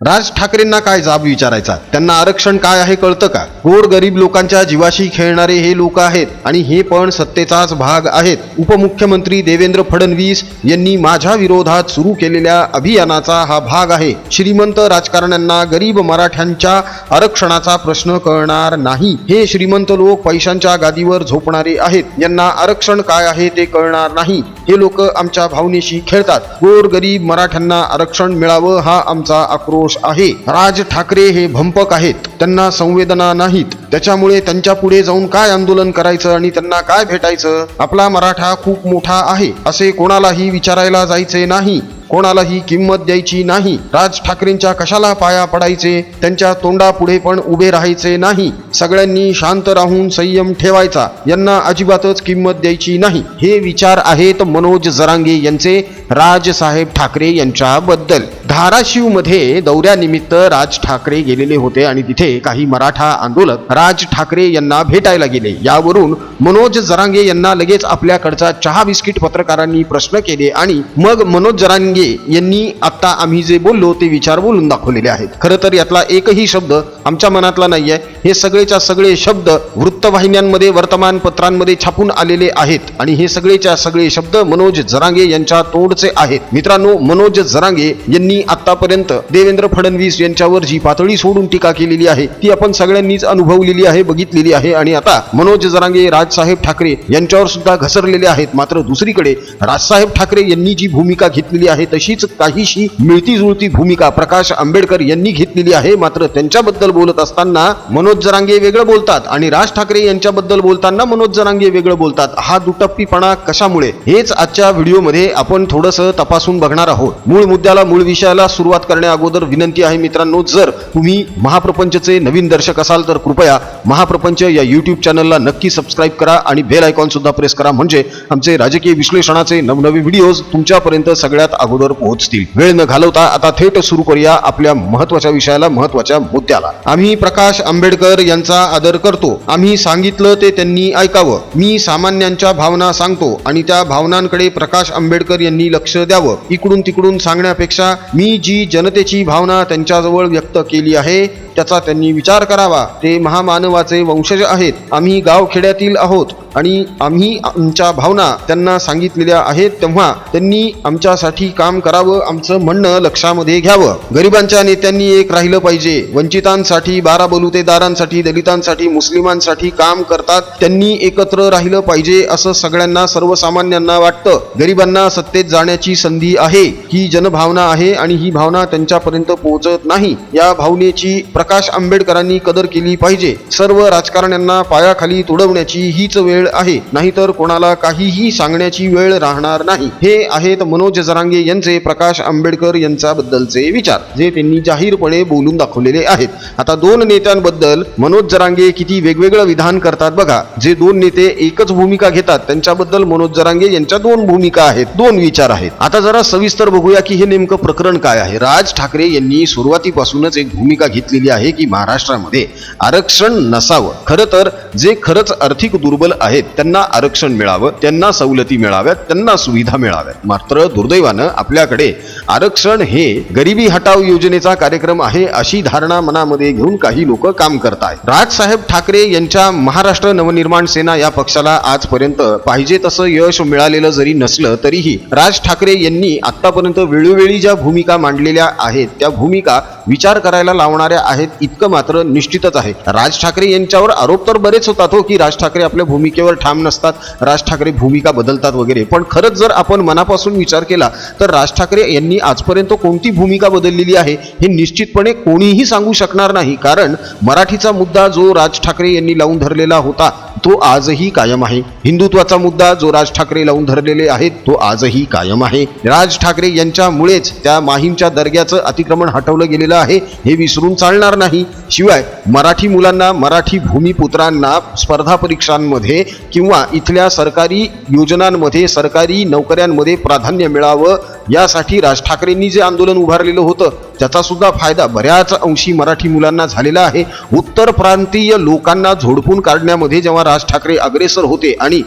राज ठाकरेंना काय जाब विचारायचा? त्यांना आरक्षण काय आहे कळतं का? गोर गरीब लोकांच्या जीवाशी खेळणारे हे लोक आहेत आणि हे पण सत्तेचाच भाग आहेत. उपमुख्यमंत्री देवेंद्र फडणवीस यांनी माझ्या विरोधात सुरू केलेल्या अभियानाचा हा भाग आहे. श्रीमंत राजकारण्यांना गरीब मराठ्यांच्या आरक्षणाचा प्रश्न कळणार नाही. हे श्रीमंत लोक पैशांच्या गादीवर झोपणारे आहेत. यांना आरक्षण काय आहे ते कळणार नाही. हे लोक आमच्या भावनेशी खेळतात. गोर गरीब मराठ्यांना आरक्षण मिळावं हा आमचा आक्रोश आहे. राज ठाकरे हे भंपक आहेत. त्यांना संवेदना नाहीत. त्याच्यामुळे त्यांच्या पुढे जाऊन काय आंदोलन करायचं आणि त्यांना काय भेटायचं? आपला मराठा खूप मोठा आहे. असे कोणालाही विचारायला जायचे नाही. कोणालाही किंमत द्यायची नाही. राज ठाकरेंच्या कशाला पाया पडायचे? त्यांच्या तोंडापुढे पण उभे राहायचे नाही. सगळ्यांनी शांत राहून संयम ठेवायचा. यांना अजिबातच किंमत द्यायची नाही. हे विचार आहेत मनोज जरांगे यांचे. राजसाहेब ठाकरे यांच्याबद्दल धाराशिवमध्ये दौऱ्यानिमित्त राज ठाकरे गेलेले होते आणि तिथे काही मराठा आंदोलक राज ठाकरे यांना भेटायला गेले. यावरून मनोज जरांगे यांना लगेच आपल्याकडचा चहा बिस्किट पत्रकारांनी प्रश्न केले आणि मग मनोज जरांगे यांनी आता आम्ही जे बोललो ते विचार बोलून दाखवलेले आहेत. खरं तर यातला एकही शब्द आमच्या मनातला नाहीये. हे सगळेच्या सगळे शब्द वृत्तवाहिन्यांमध्ये वर्तमानपत्रांमध्ये छापून आलेले आहेत. आणि हे सगळेच्या सगळे शब्द मनोज जरांगे यांच्या तोडचे आहेत. मित्रांनो मनोज जरांगे यांनी आतापर्यंत देवेंद्र फडणवीस यांच्यावर जी पातळी सोडून टीका केलेली आहे ती आपण सगळ्यांनीच अनुभवलेली आहे बघितलेली आहे. आणि आता मनोज जरांगे राजसाहेब ठाकरे यांच्यावर सुद्धा घसरलेले आहेत. मात्र दुसरीकडे राजसाहेब ठाकरे यांनी जी भूमिका घेतलेली आहे तशीच काहीशी मिळती जुळती भूमिका प्रकाश आंबेडकर यांनी घेतलेली आहे. मात्र त्यांच्याबद्दल बोलत असताना मनोज मनोज जरांगे वेगळं बोलतात आणि राज ठाकरे यांच्याबद्दल बोलताना मनोज जरांगे वेगळं बोलतात. हा दुटप्पीपणा कशामुळे? हेच आजच्या व्हिडिओमध्ये आपण थोडंसं तपासून बघणार आहोत. मूळ मुद्द्याला मूळ विषयाला सुरुवात करण्या अगोदर विनंती आहे मित्रांनो जर तुम्ही महाप्रपंचचे नवीन दर्शक असाल तर कृपया महाप्रपंच या युट्यूब चॅनलला नक्की सबस्क्राईब करा आणि बेल आयकॉन सुद्धा प्रेस करा. म्हणजे आमचे राजकीय विश्लेषणाचे नवनवे व्हिडिओज तुमच्यापर्यंत सगळ्यात अगोदर पोहोचतील. वेळ न घालवता आता थेट सुरू करूया आपल्या महत्त्वाच्या विषयाला महत्त्वाच्या मुद्द्याला. आम्ही प्रकाश आंबेडकर यांचा आदर करतो. आम्ही सांगितलं ते त्यांनी ऐकावं. मी सामान्यांच्या भावना सांगतो आणि त्या भावनांकडे प्रकाश आंबेडकर यांनी लक्ष द्यावं. इकडून तिकडून सांगण्यापेक्षा मी जी जनतेची भावना त्यांच्याजवळ व्यक्त केली आहे त्याचा त्यांनी विचार करावा. ते महामानवाचे वंशज आहेत. आम्ही गावखेड्यातील आहोत आणि आम्ही आमच्या भावना त्यांना सांगितलेल्या आहेत तेव्हा त्यांनी आमच्यासाठी काम करावं आमचं म्हणणं लक्षामध्ये घ्यावं. गरिबांच्या नेत्यांनी एक राहिलं पाहिजे. वंचितांसाठी बारा बलुतेदारांसाठी दलितांसाठी मुस्लिमांसाठी काम करतात. त्यांनी एकत्र राहिलं पाहिजे असं सगळ्यांना सर्वसामान्यांना वाटतं. गरिबांना सत्तेत जाण्याची संधी आहे. ही जनभावना आहे आणि ही भावना त्यांच्यापर्यंत पोहोचत नाही. या भावनेची प्रकाश आंबेडकरांनी कदर केली पाहिजे. सर्व राजकारण्यांना पायाखाली तुडवण्याची हीच वेळ आहे. नाहीतर कोणाला काहीही सांगण्याची वेळ राहणार नाही. हे आहेत मनोज जरांगे यांचे प्रकाश आंबेडकर यांच्याबद्दलचे विचार जे त्यांनी जाहीरपणे बोलून दाखवलेले आहेत. आता दोन नेत्यांबद्दल मनोज जरांगे किती वेगवेगळं विधान करतात बघा. जे दोन नेते एकच भूमिका घेतात त्यांच्याबद्दल मनोज जरांगे यांच्या दोन भूमिका आहेत दोन विचार आहेत. आता जरा सविस्तर बघूया की हे नेमकं प्रकरण काय आहे. राज ठाकरे यांनी सुरुवातीपासूनच एक भूमिका घेतलेली आहे की महाराष्ट्रामध्ये आरक्षण नसावं. खरं तर जे खरंच आर्थिक दुर्बल आहेत त्यांना आरक्षण मिळावं त्यांना सवलती मिळाव्यात त्यांना सुविधा मिळाव्यात. मात्र दुर्दैवानं आपल्याकडे आरक्षण हे गरिबी हटाव योजनेचा कार्यक्रम आहे अशी धारणा मनामध्ये घेऊन काही लोक काम करत आहेत राजसाहेब ठाकरे यांच्या महाराष्ट्र नवनिर्माण सेना या पक्षाला आजपर्यंत पाहिजे तसं यश मिळालेलं जरी नसलं तरीही राज ठाकरे यांनी आतापर्यंत वेळोवेळी ज्या भूमिका मांडलेल्या आहेत त्या भूमिका विचार करायला लावणाऱ्या आहेत. इतकं मात्र निश्चितच आहे. राज ठाकरे यांच्यावर आरोप तर बरेच होतात हो की राज ठाकरे आपल्या भूमिकेवर ठाम नसतात राज ठाकरे भूमिका बदलतात वगैरे. पण खरंच जर आपण मनापासून विचार केला तर राज ठाकरे यांनी आजपर्यंत कोणती भूमिका बदललेली आहे हे निश्चितपणे कोणीही सांगू शकणार नाही. कारण मराठीचा मुद्दा जो राज ठाकरे यांनी लावून धरलेला होता तो आजही कायम आहे. हिंदुत्वाचा मुद्दा जो राज ठाकरे लावून धरलेले आहेत तो आजही कायम आहे. राज ठाकरे यांच्यामुळेच त्या माहीमच्या दर्ग्याचं अतिक्रमण हटवलं गेलेलं आहे हे विसरून चालणार नाही. शिवाय मराठी मुलांना मराठी भूमिपुत्रांना स्पर्धा परीक्षांमध्ये किंवा इथल्या सरकारी योजनांमध्ये सरकारी नोकऱ्यांमध्ये प्राधान्य मिळावं यासाठी राज ठाकरेंनी जे आंदोलन उभारलेलं होतं त्याचा सुद्धा फायदा बऱ्याच अंशी मराठी मुलांना झालेला आहे. उत्तर प्रांतीय लोकांना झोडपून काढण्यामध्ये जेव्हा राज ठाकरे अग्रेसर होते आणि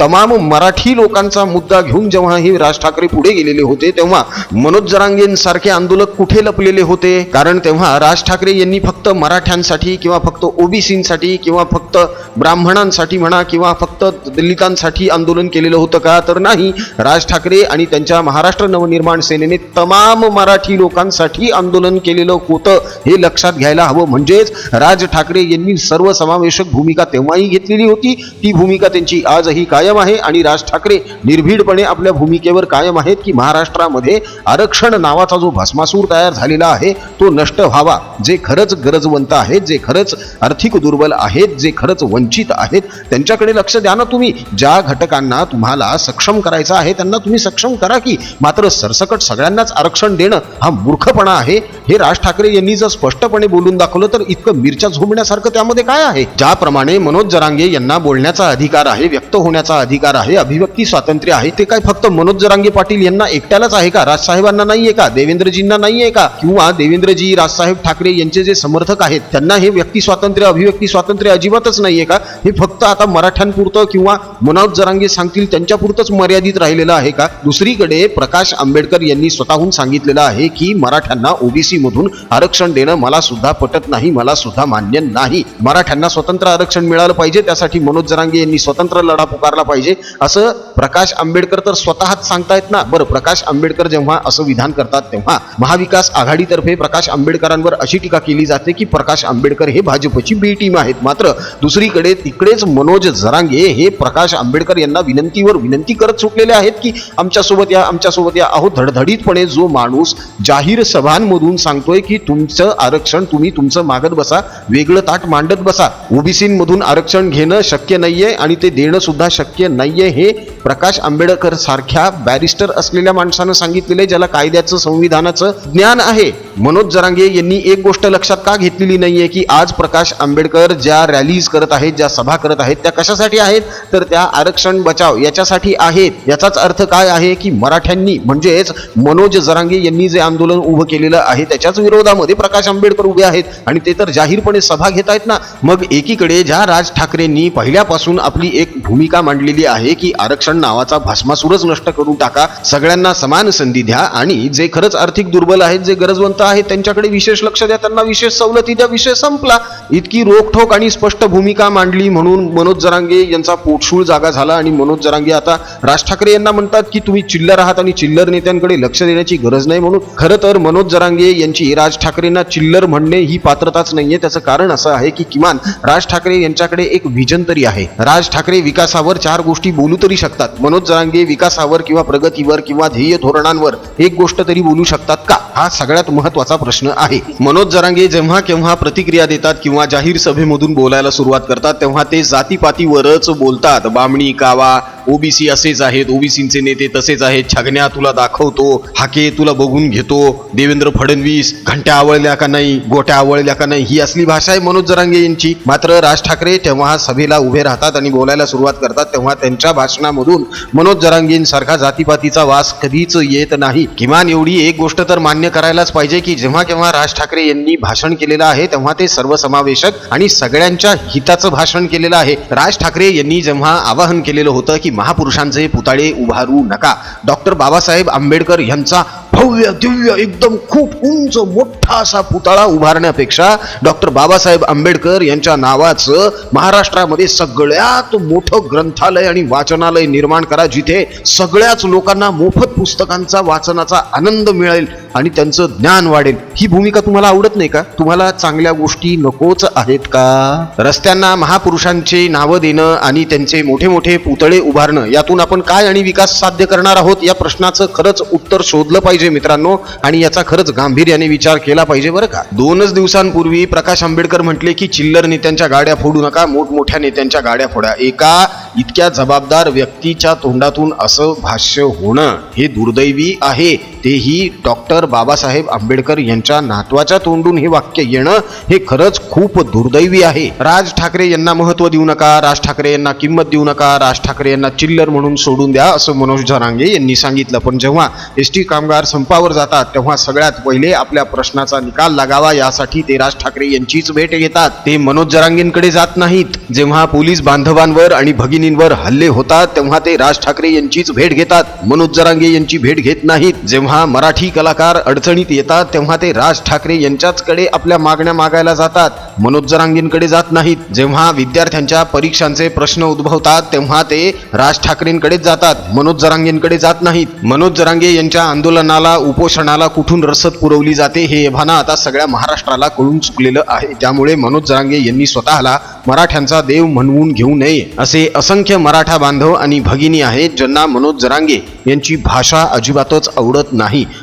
तमाम मराठी लोकांचा मुद्दा घेऊन जेव्हा हे राज ठाकरे पुढे गेलेले होते तेव्हा मनोज जरांगेंसारखे आंदोलक कुठे लपलेले होते? कारण तेव्हा राज ठाकरे यांनी फक्त मराठ्यांसाठी किंवा फक्त ओबीसींसाठी किंवा फक्त ब्राह्मणांसाठी म्हणा किंवा फक्त दलितांसाठी आंदोलन केलेलं होतं का? तर नाही. राज ठाकरे आणि त्यांच्या महाराष्ट्र नव नवनिर्माण सेनेने तमाम मराठी लोकांसाठी आंदोलन केलेलं होतं हे लक्षात घ्यायला हवं. म्हणजेच राज ठाकरे यांनी सर्वसमावेशक भूमिका तेव्हाही घेतलेली होती. ती भूमिका त्यांची आजही कायम आहे आणि राज ठाकरे निर्भीडपणे आपल्या भूमिकेवर कायम आहेत की महाराष्ट्रामध्ये आरक्षण नावाचा जो भस्मासूर तयार झालेला आहे तो नष्ट व्हावा. जे खरंच गरजवंत आहेत जे खरंच आर्थिक दुर्बल आहेत जे खरंच वंचित आहेत त्यांच्याकडे लक्ष द्या ना तुम्ही. ज्या घटकांना तुम्हाला सक्षम करायचं आहे त्यांना तुम्ही सक्षम करा की मात्र सरसकट सगळ्यांनाच आरक्षण देणं हा मूर्खपणा आहे. हे राज ठाकरे यांनी जर स्पष्टपणे बोलून दाखवलं तर इतकं मिरच्या झोंबण्यासारखं त्यामध्ये काय आहे? ज्याप्रमाणे मनोज जरांगे यांना बोलण्याचा अधिकार आहे व्यक्त होण्याचा अधिकार आहे अभिव्यक्ती स्वातंत्र्य आहे ते काय फक्त मनोज जरांगे पाटील यांना एकट्यालाच आहे का? राजसाहेबांना नाहीये का? देवेंद्रजींना नाहीये का? किंवा देवेंद्रजी राजसाहेब ठाकरे यांचे जे समर्थक आहेत त्यांना हे व्यक्ती स्वातंत्र्य अभिव्यक्ती स्वातंत्र्य अजिबातच नाहीये का? हे फक्त आता मराठ्यांपुरतं किंवा मनोज जरांगे सांगतील त्यांच्यापुरतंच मर्यादित राहिलेलं आहे का? दुसरीकडे प्रकाश आंबेडकर यांनी स्वतःहून सांगितलेलं आहे की मराठ्यांना ओबीसी मधून आरक्षण देणं मला सुद्धा पटत नाही मला सुद्धा मान्य नाही. मराठ्यांना स्वतंत्र आरक्षण मिळालं पाहिजे त्यासाठी मनोज जरांगे यांनी स्वतंत्र लढा पुकारला पाहिजे. असं प्रकाश आंबेडकर तर स्वतःच सांगतायत ना. बरं प्रकाश आंबेडकर जेव्हा असं विधान करतात तेव्हा महाविकास आघाडीतर्फे प्रकाश आंबेडकरांवर अशी टीका केली जाते की प्रकाश आंबेडकर हे भाजपची बी टीम आहेत. मात्र दुसरीकडे तिकडेच मनोज जरांगे हे प्रकाश आंबेडकर यांना विनंतीवर विनंती करत सुटलेले आहेत की आमच्यासोबत या आमच्यासोबत या. अहो धडधडीतपणे जो माणूस जाहीर सभांमधून सांगतोय की तुमचं आरक्षण तुम्ही तुमचं मागत बसा वेगळं ताट मांडत बसा. ओबीसीमधून आरक्षण घेणं शक्य नाहीये आणि ते देणं सुद्धा शक्य नाहीये हे प्रकाश आंबेडकर सारख्या बॅरिस्टर असलेल्या माणसानं सांगितलेलं आहे ज्याला कायद्याचं संविधानाचं ज्ञान आहे. मनोज जरांगे यांनी एक गोष्ट लक्षात का घेतलेली नाही आहे की आज प्रकाश आंबेडकर ज्या रॅलीज करत आहेत ज्या सभा करत आहेत त्या कशासाठी आहेत? तर त्या आरक्षण बचाव याच्यासाठी आहेत. याचाच अर्थ काय आहे की मराठ्यांनी म्हणजेच मनोज जरांगे यांनी जे आंदोलन उभं केलेलं आहे त्याच्याच विरोधामध्ये प्रकाश आंबेडकर उभे आहेत. आणि ते तर जाहीरपणे सभा घेत आहेत ना. मग एकीकडे ज्या राज ठाकरेंनी पहिल्यापासून आपली एक भूमिका मांडलेली आहे की आरक्षण नावाचा भस्मासूरच नष्ट करून टाका सगळ्यांना समान संधी द्या आणि जे खरंच आर्थिक दुर्बल आहेत जे गरजवंत आहेत त्यांच्याकडे विशेष लक्ष द्या त्यांना विशेष सवलती द्या विषय संपला. इतकी रोखठोक आणि स्पष्ट भूमिका मांडली म्हणून मनोज जरांगे यांचा पोटशूळ जागा झाला आणि मनोज जरांगे आता राज ठाकरे यांना म्हणतात की तुम्ही चिल्लर आहात आणि चिल्लर नेत्यांकडे लक्ष देण्याची गरज नाही म्हणून खरं तर मनोज जरांगे यांची राज ठाकरेंना चिल्लर म्हणणे ही पात्रताच नाहीये. त्याचं कारण असं आहे की किमान राज ठाकरे यांच्याकडे एक व्हिजन तरी आहे. राज ठाकरे विकासावर चार गोष्टी बोलू तरी शकतात. मनोज जरांगे विकासावर किंवा प्रगतीवर किंवा ध्येय धोरणांवर एक गोष्ट तरी बोलू शकतात का? हा सगळ्यात महत्त्वाचा प्रश्न आहे. मनोज जरांगे जेव्हा केव्हा प्रतिक्रिया देतात किंवा जाहीर सभेमधून बोलायला सुरुवात करतात तेव्हा ते जातीपातीवरच बोलतात. बामणी कावा ओबीसी असेच आहेत ओबीसीचे नेते तसेच आहेत. छगण्या तुला दाखवतो हाके तुला बघून घेतो. देवेंद्र फडणवीस घंट्या आवळल्या का नाही गोट्या आवळल्या का नाही ही असली भाषा आहे मनोज जरांगे यांची. मात्र राज ठाकरे तेव्हा सभेला उभे राहतात आणि बोलायला सुरुवात करतात तेव्हा त्यांच्या भाषणामधून मनोज जरांगेंसारखा जातीपातीचा वास कधीच येत नाही. किमान एवढी एक गोष्ट तर मान्य करायलाच पाहिजे की जेव्हा केव्हा राज ठाकरे यांनी भाषण केलेलं आहे तेव्हा ते सर्वसमावेशक आणि सगळ्यांच्या हिताचं भाषण केलेलं आहे. राज ठाकरे यांनी जेव्हा आवाहन केलेलं होतं की महापुरुषांचे पुतळे उभारू नका. डॉक्टर बाबासाहेब आंबेडकर यांचा भव्य दिव्य एकदम खूप उंच मोठा असा पुतळा उभारण्यापेक्षा डॉक्टर बाबासाहेब आंबेडकर यांच्या नावाचं महाराष्ट्रामध्ये सगळ्यात मोठं ग्रंथालय आणि वाचनालय निर्माण करा जिथे सगळ्याच लोकांना मोफत पुस्तकांचा वाचनाचा आनंद मिळेल आणि त्यांचं ज्ञान वाढेल. ही भूमिका तुम्हाला आवडत नाही का? तुम्हाला चांगल्या गोष्टी नकोच आहेत का? रस्त्यांना महापुरुषांचे नावं देणं आणि त्यांचे मोठे मोठे पुतळे उभारणं यातून आपण काय आणि विकास साध्य करणार आहोत? या प्रश्नाचं खरंच उत्तर शोधलं पाहिजे. पाहिजे मित्रांनो. आणि याचा खरंच गांभीर्याने विचार केला पाहिजे बरं का. दोनच दिवसांपूर्वी प्रकाश आंबेडकर म्हटले की चिल्लर नेत्यांच्या गाड्या फोडू नका मोठमोठ्या नेत्यांच्या गाड्या फोडा. एका इतक्या जबाबदार व्यक्तीच्या तोंडातून असं भाष्य होणं हे दुर्दैवी आहे. तेही डॉक्टर बाबासाहेब आंबेडकर यांच्या नातवाच्या तोंडून हे वाक्य येणं हे खरंच खूप दुर्दैवी आहे. राज ठाकरे यांना महत्त्व देऊ नका राज ठाकरे यांना किंमत देऊ नका राज ठाकरे यांना चिल्लर म्हणून सोडून द्या असं मनोज जरांगे यांनी सांगितलं. पण जेव्हा एस टी कामगार संपावर जातात तेव्हा सगळ्यात पहिले आपल्या प्रश्नाचा निकाल लागावा यासाठी ते राज ठाकरे यांचीच भेट घेतात. ते मनोज जरांगेंकडे जात नाहीत. जेव्हा पोलीस बांधवांवर आणि भगिनींवर हल्ले होतात तेव्हा ते राज ठाकरे यांचीच भेट घेतात. मनोज जरांगे यांची भेट घेत नाहीत. जेव्हा मराठी कलाकार अडचणीत येतात तेव्हा ते राज ठाकरे यांच्याचकडे आपल्या मागण्या मागायला जातात. मनोज जरांगींकडे जात नाहीत. जेव्हा विद्यार्थ्यांच्या परीक्षांचे प्रश्न उद्भवतात तेव्हा ते राज ठाकरेंकडेच जातात. मनोज जरांगेंकडे जात नाहीत. मनोज जरांगे यांच्या आंदोलनाला उपोषणाला कुठून रसद पुरवली जाते हे भाना आता सगळ्या महाराष्ट्राला कळून चुकलेलं आहे. त्यामुळे मनोज जरांगे यांनी स्वतःला मराठ्यांचा देव म्हणवून घेऊ नये असे असंख्य मराठा बांधव आणि भगिनी आहेत ज्यांना मनोज जरांगे यांची भाषा अजिबातच आवडत नाही.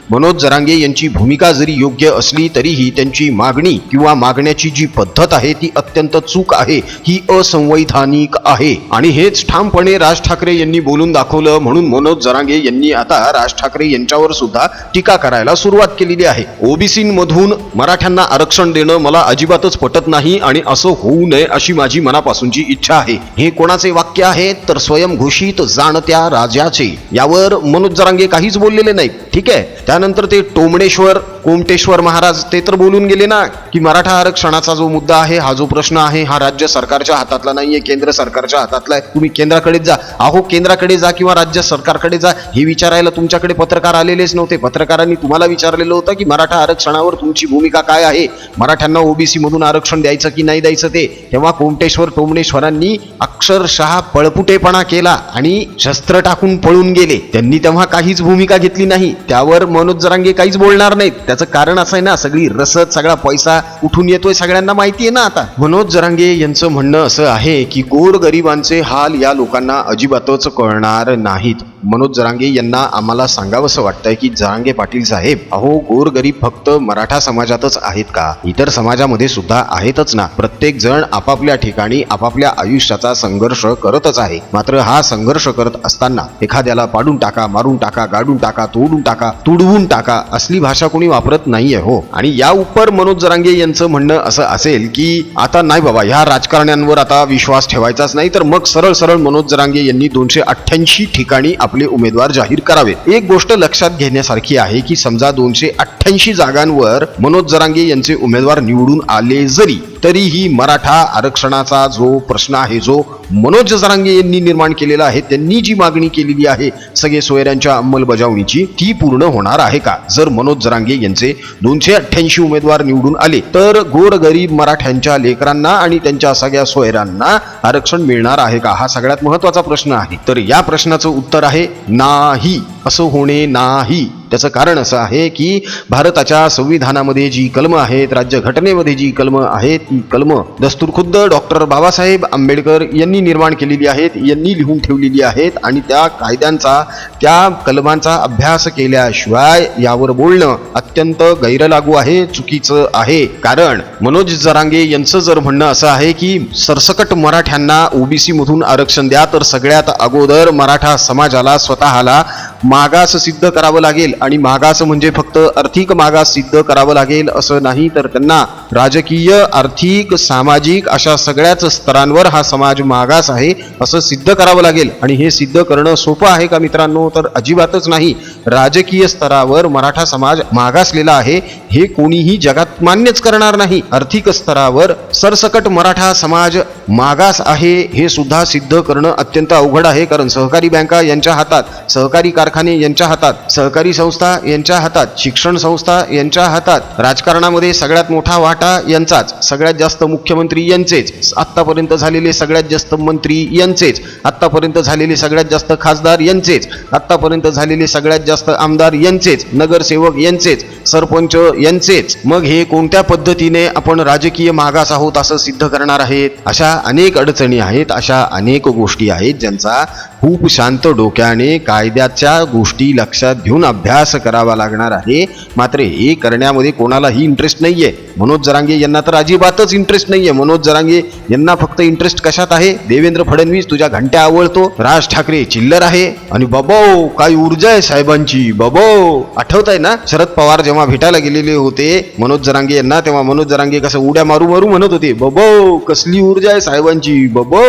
मनोज जरांगे यांची भूमिका जरी योग्य असली तरीही त्यांची मागणी किंवा मागण्याची जी पद्धत आहे ती अत्यंत चूक आहे. ही असंवैधानिक आहे. आणि हेच ठामपणे राज ठाकरे यांनी बोलून दाखवलं म्हणून मनोज जरांगे यांनी आता राज ठाकरे यांच्यावर सुद्धा टीका करायला सुरुवात केलेली आहे. ओबीसीमधून मराठ्यांना आरक्षण देणं मला अजिबातच पटत नाही आणि असं होऊ नये अशी माझी मनापासूनची इच्छा आहे. हे कोणाचे वाक्य आहे? तर स्वयंघोषित जाणत्या राजाचे. यावर मनोज जरांगे काहीच बोललेले नाही ठीक ठीक आहे? त्यानंतर ते टोमणेश्वर कोमटेश्वर महाराज ते तर बोलून गेले ना की मराठा आरक्षणाचा जो मुद्दा आहे हा जो प्रश्न आहे हा राज्य सरकारच्या हातातला नाहीये केंद्र सरकारच्या हातातला आहे. तुम्ही केंद्राकडेच जा. अहो केंद्राकडे जा किंवा राज्य सरकारकडे जा हे विचारायला तुमच्याकडे पत्रकार आलेलेच नव्हते. पत्रकारांनी तुम्हाला विचारलेलं होतं की मराठा आरक्षणावर तुमची भूमिका काय आहे? मराठ्यांना ओबीसी मधून आरक्षण द्यायचं की नाही द्यायचं ते? तेव्हा कोमटेश्वर टोमणेश्वरांनी अक्षरशः पळपुटेपणा केला आणि शस्त्र टाकून पळून गेले. त्यांनी तेव्हा काहीच भूमिका घेतली नाही. त्यावर मनोज जरांगे काहीच बोलणार नाहीत. त्याचं कारण असं आहे ना सगळी रसद सगळा पैसा उठून येतोय सगळ्यांना माहिती आहे ना आता. मनोज जरांगे यांचं म्हणणं असं आहे की गोरगरिबांचे हाल या लोकांना अजिबातच कळणार नाहीत. मनोज जरांगे यांना आम्हाला सांगावंसं वाटतंय की जरांगे पाटील साहेब अहो गोर गरीब फक्त मराठा समाजातच आहेत का? इतर समाजामध्ये सुद्धा आहेतच ना? प्रत्येक जण आपापल्या ठिकाणी आपापल्या आयुष्याचा संघर्ष करतच आहे. मात्र हा संघर्ष करत असताना एखाद्याला पाडून टाका मारून टाका गाडून टाका तोडून टाका तुडवून टाका असली भाषा कोणी वापरत नाहीये हो. आणि या उपर मनोज जरांगे यांचं म्हणणं असं असेल की आता नाही बाबा ह्या राजकारण्यांवर आता विश्वास ठेवायचाच नाही तर मग सरळ सरळ मनोज जरांगे यांनी दोनशे अठ्ठ्याऐंशी ठिकाणी आपले उमेदवार जाहीर करावे. एक गोष्ट लक्षात घेण्यासारखी आहे की समजा दोनशे अठ्ठ्याऐंशी जागांवर मनोज जरांगे यांचे उमेदवार निवडून आले जरी तरीही मराठा आरक्षणाचा जो प्रश्न आहे जो मनोज जरांगे यांनी निर्माण केलेला आहे त्यांनी जी मागणी केलेली आहे सगळे सोयऱ्यांच्या अंमलबजावणीची ती पूर्ण होणार आहे का? जर मनोज जरांगे यांचे दोनशे अठ्ठ्याऐंशी उमेदवार निवडून आले तर गोरगरीब मराठ्यांच्या लेकरांना आणि त्यांच्या सगळ्या सोयऱ्यांना आरक्षण मिळणार आहे का? हा सगळ्यात महत्त्वाचा प्रश्न आहे. तर या प्रश्नाचं उत्तर आहे नाही. असं होणे नाही. त्याचं कारण असं आहे की भारताच्या संविधानामध्ये जी कलमं आहेत राज्यघटनेमध्ये जी कलमं आहेत ती कलमं दस्तूरखुद्द डॉक्टर बाबासाहेब आंबेडकर यांनी निर्माण केलेली आहेत यांनी लिहून ठेवलेली आहेत आणि त्या कायद्यांचा त्या कलमांचा अभ्यास केल्याशिवाय यावर बोलणं अत्यंत गैरलागू आहे चुकीचं आहे. कारण मनोज जरांगे यांचं जर म्हणणं असं आहे की सरसकट मराठ्यांना ओबीसी मधून आरक्षण द्या तर सगळ्यात अगोदर मराठा समाजाला स्वतःला मागास सिद्ध करावं लागेल. आणि मागास म्हणजे फक्त आर्थिक मागास सिद्ध करावं लागेल असं नाही तर त्यांना राजकीय आर्थिक सामाजिक अशा सगळ्याच स्तरांवर हा समाज मागास आहे असं सिद्ध करावं लागेल. आणि हे सिद्ध करणं सोपं आहे का मित्रांनो? तर अजिबातच नाही. राजकीय स्तरावर मराठा समाज मागासलेला आहे. हे कोणीही जगात मान्यच करणार नाही. आर्थिक स्तरावर सरसकट मराठा समाज मागास आहे हे सुद्धा सिद्ध करणं अत्यंत अवघड आहे कारण सहकारी बँका यांच्या हातात सहकारी कारखाने यांच्या हातात सहकारी संस्था यांच्या हातात शिक्षण संस्था यांच्या हातात राजकारणामध्ये सगळ्यात मोठा वाटा यांचाच सगळ्यात जास्त मुख्यमंत्री यांचेच आत्तापर्यंत झालेले सगळ्यात जास्त मंत्री यांचेच आत्तापर्यंत झालेले सगळ्यात जास्त खासदार यांचेच आत्तापर्यंत झालेले सगळ्यात जास्त आमदार यांचेच नगरसेवक यांचेच सरपंच यांचेच. मग हे कोणत्या पद्धतीने आपण राजकीय मागास आहोत असं सिद्ध करणार आहेत? अशा अनेक अडचणी आहेत अशा अनेक गोष्टी आहेत ज्यांचा खूप शांत डोक्याने कायद्याच्या गोष्टी लक्षात घेऊन अभ्यास करावा लागणार आहे. मात्र हे करण्यामध्ये कोणालाही इंटरेस्ट नाहीये. मनोज जरांगे यांना तर अजिबातच इंटरेस्ट नाहीये. मनोज जरांगे यांना फक्त इंटरेस्ट कशात आहे? देवेंद्र फडणवीस तुझ्या घंट्या आवडतो राज ठाकरे चिल्लर आहे. आणि बबो काय ऊर्जा आहे साहेबांची. बबो आठवत आहे ना? शरद पवार जेव्हा भेटायला गेलेले होते. मनोज जरांगे यांना. तेव्हा मनोज जरांगे कसं उड्या मारू मारू म्हणत होते बबो कसली ऊर्जा आहे साहेबांची बबो.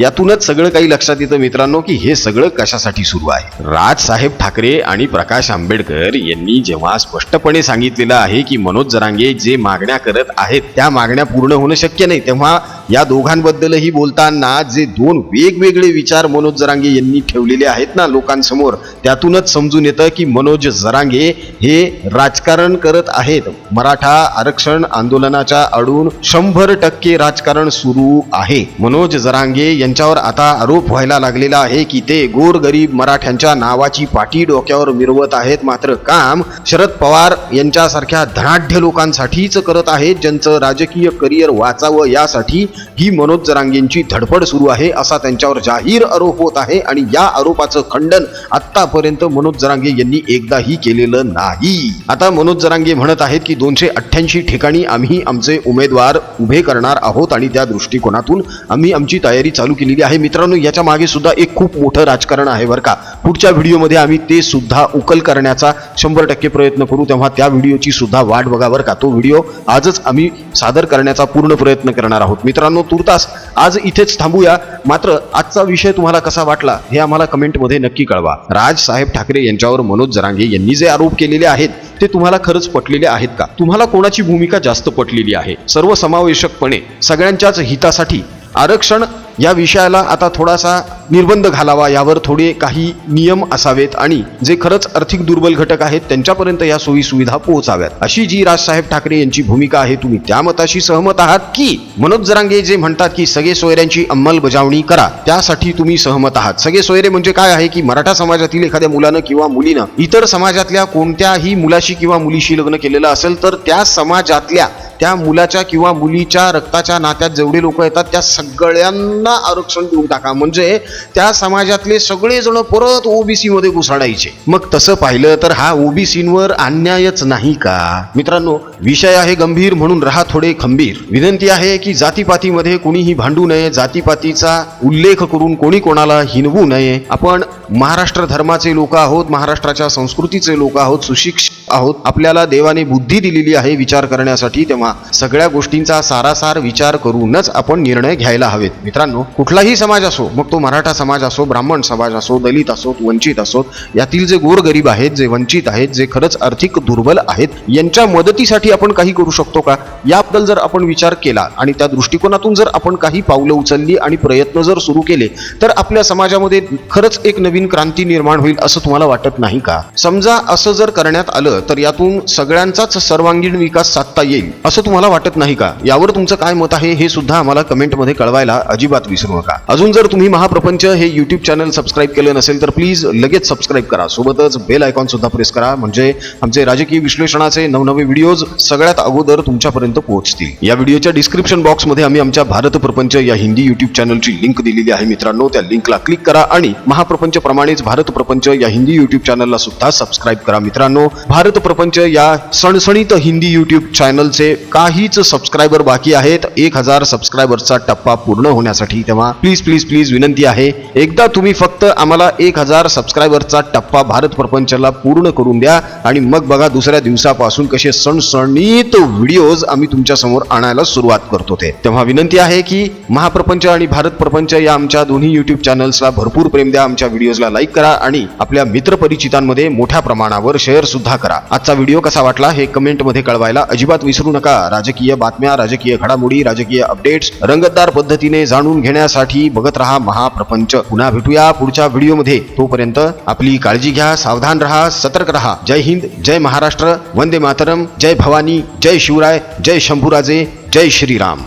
यातूनच सगळं काही लक्षात येतं मित्रांनो की हे सगळं कशासाठी सुरू आहे? राज साहेब ठाकरे आणि प्रकाश आंबेडकर यांनी जेव्हा स्पष्टपणे सांगितलेलं आहे की मनोज जरांगे जे मागण्या करत आहेत त्या मागण्या पूर्ण होणं शक्य नाही तेव्हा या दोघांबद्दलही बोलताना जे दोन वेगवेगळे विचार मनोज जरांगे यांनी ठेवलेले आहेत ना लोकांसमोर त्यातूनच समजून येतं की मनोज जरांगे हे राजकारण करत आहेत. मराठा आरक्षण आंदोलनाच्या अडून शंभर टक्के राजकारण सुरू आहे. मनोज जरांगे यांच्यावर आता आरोप व्हायला लागलेला आहे की ते गोरगरीब मराठ्यांच्या नावाची पाठी डोक्यावर मिरवत आहेत. मात्र काम शरद पवार यांच्यासारख्या धनाढ्य लोकांसाठीच करत आहेत. ज्यांचं राजकीय करिअर वाचावं यासाठी ही मनोज जरांगेंची धडपड सुरू आहे असा त्यांच्यावर जाहीर आरोप होत आहे आणि या आरोपाचं खंडन आतापर्यंत मनोज जरांगे यांनी एकदाही केलेलं नाही. आता मनोज जरांगे म्हणत आहेत की दोनशे अठ्ठ्याऐंशी ठिकाणी आम्ही आमचे उमेदवार उभे करणार आहोत आणि त्या दृष्टिकोनातून आम्ही आमची तयारी चालू केलेली आहे. मित्रांनो याच्या मागे सुद्धा एक खूप मोठं राजकारण आहे बरं का. पुढच्या व्हिडिओमध्ये आम्ही ते सुद्धा उकल करण्याचा शंभर टक्के प्रयत्न करू तेव्हा त्या व्हिडिओची सुद्धा वाट बघा बरं का. तो व्हिडिओ आजच आम्ही सादर करण्याचा पूर्ण प्रयत्न करणार आहोत. मित्रांनो तुर्तास आज इथेच थांबूया. मात्र आजचा विषय तुम्हाला कसा वाटला हे आम्हाला कमेंटमध्ये नक्की कळवा. राज साहेब ठाकरे यांच्यावर मनोज जरांगे यांनी जे आरोप केलेले आहेत ते तुम्हाला खरंच पटलेले आहेत का? तुम्हाला कोणाची भूमिका जास्त पटलेली आहे? सर्वसमावेशकपणे सगळ्यांच्याच हितासाठी आरक्षण या विषयाला आता थोडासा निर्बंध घालावा यावर थोडे काही नियम असावेत आणि जे खरंच आर्थिक दुर्बल घटक आहेत त्यांच्यापर्यंत या सोयी सुविधा पोहोचाव्यात. अशी जी राजसाहेब ठाकरे यांची भूमिका आहे तुम्ही त्या मताशी सहमत आहात की? मनोज जरांगे जे म्हणतात की सगळे सोयऱ्यांची अंमलबजावणी करा त्यासाठी तुम्ही सहमत आहात. सगळे सोयरे म्हणजे काय आहे की मराठा समाजातील एखाद्या मुलानं किंवा मुलीनं इतर समाजातल्या कोणत्याही मुलाशी किंवा मुलीशी लग्न केलेलं असेल तर त्या समाजातल्या त्या मुलाच्या किंवा मुलीच्या रक्ताच्या नात्यात जेवढे लोक येतात त्या सगळ्यांना आरक्षण देऊन टाका. म्हणजे त्या समाजातले सगळेजण परत ओबीसीमध्ये घुसाडायचे. मग तसं पाहिलं तर हा ओबीसींवर अन्यायच नाही का? मित्रांनो विषय आहे गंभीर म्हणून राहा थोडे खंबीर. विनंती आहे की जातीपातीमध्ये कुणीही भांडू नये जातीपातीचा उल्लेख करून कोणी कोणाला हिनवू नये. आपण महाराष्ट्र धर्माचे लोक आहोत महाराष्ट्राच्या संस्कृतीचे लोक आहोत सुशिक्षित आहोत. आपल्याला देवाने बुद्धी दिलेली आहे विचार करण्यासाठी तेव्हा सगळ्या गोष्टींचा सारासार विचार करूनच आपण निर्णय घ्यायला हवेत. मित्रांनो कुठलाही समाज असो मग तो मराठा समाज असो ब्राह्मण समाज असो दलित असोत वंचित असोत यातील जे गोरगरीब आहेत जे वंचित आहेत जे खरंच आर्थिक दुर्बल आहेत यांच्या मदतीसाठी आपण काही करू शकतो का? याबद्दल जर आपण विचार केला आणि त्या दृष्टिकोनातून जर आपण काही पावलं उचलली आणि प्रयत्न जर सुरू केले तर आपल्या समाजामध्ये खरंच एक नवीन क्रांती निर्माण होईल असं तुम्हाला वाटत नाही का? समजा असं जर करण्यात आलं तर यातून सगळ्यांचाच सर्वांगीण विकास साधता येईल असं तुम्हाला वाटत नाही का? यावर तुमचं काय मत आहे हे सुद्धा आम्हाला कमेंटमध्ये कळवायला अजिबात विसरू नका. अजून जर तुम्ही महाप्रपंच हे युट्यूब चॅनल सबस्क्राईब केलं नसेल तर प्लीज लगेच सबस्क्राईब करा. सोबतच बेल आयकॉन सुद्धा प्रेस करा. म्हणजे आमचे राजकीय विश्लेषणाचे नवनवे व्हिडिओज सगळ्यात अगोदर तुमच्यापर्यंत पोहोचतील. या व्हिडिओच्या डिस्क्रिप्शन बॉक्समध्ये आम्ही आमच्या भारत प्रपंच या हिंदी युट्यूब चॅनलची लिंक दिलेली आहे मित्रांनो. त्या लिंकला क्लिक करा आणि महाप्रपंच प्रमाणेच भारत प्रपंच या हिंदी युट्यूब चॅनलला सुद्धा सबस्क्राईब करा मित्रांनो. भारत प्रपंच या सणसणीत हिंदी युट्यूब चॅनलचे काहीच सबस्क्रायबर बाकी आहेत. एक हजार सबस्क्रायबरचा टप्पा पूर्ण होण्यासाठी तेव्हा प्लीज प्लीज प्लीज विनंती आहे. एकदा तुम्ही फक्त आम्हाला एक हजार सबस्क्रायबरचा टप्पा भारत प्रपंचला पूर्ण करून द्या आणि मग बघा दुसऱ्या दिवसापासून कसे सणसणीत व्हिडिओज आम्ही तुमच्यासमोर आणायला सुरुवात करतो ते. तेव्हा विनंती आहे की महाप्रपंच आणि भारत प्रपंच या आमच्या दोन्ही युट्यूब चॅनल्सला भरपूर प्रेम द्या. आमच्या व्हिडिओ पेजला लाईक करा आणि आपल्या मित्रपरिचितांमध्ये मोठ्या प्रमाणावर शेअर सुद्धा करा. आजचा व्हिडिओ कसा वाटला हे कमेंटमध्ये कळवायला अजिबात विसरू नका. राजकीय बातम्या राजकीय घडामोडी राजकीय अपडेट्स रंगतदार पद्धतीने जाणून घेण्यासाठी बघत रहा महाप्रपंच. पुन्हा भेटूया पुढच्या व्हिडिओमध्ये तोपर्यंत आपली काळजी घ्या सावधान रहा सतर्क रहा. जय हिंद जय महाराष्ट्र. वंदे मातरम. जय भवानी जय शिवराय जय शंभूराजे जय श्रीराम.